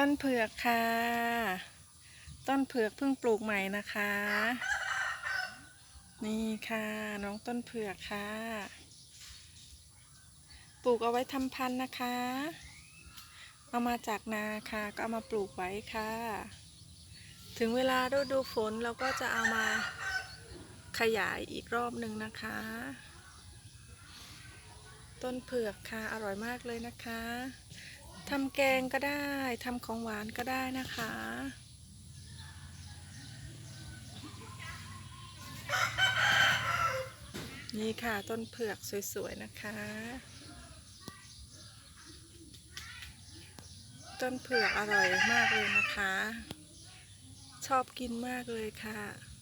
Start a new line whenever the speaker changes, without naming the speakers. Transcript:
ต้นเผือกค่ะ ต้นเผือกเพิ่งปลูกใหม่นะคะ นี่ค่ะ น้องต้นเผือกค่ะ ปลูกเอาไว้ทำพันธุ์นะคะ เอามาจากนาค่ะ ก็เอามาปลูกไว้ค่ะ ถึงเวลาฤดูฝนเราก็จะเอามาขยายอีกรอบหนึ่งนะคะ ต้นเผือกค่ะ อร่อยมากเลยนะคะ ทำแกงก็ได้ทำของหวานก็ได้นะคะ นี่ค่ะต้นเผือกสวยๆนะคะ ต้นเผือกอร่อยมากเลยนะคะ ชอบกินมากเลยค่ะ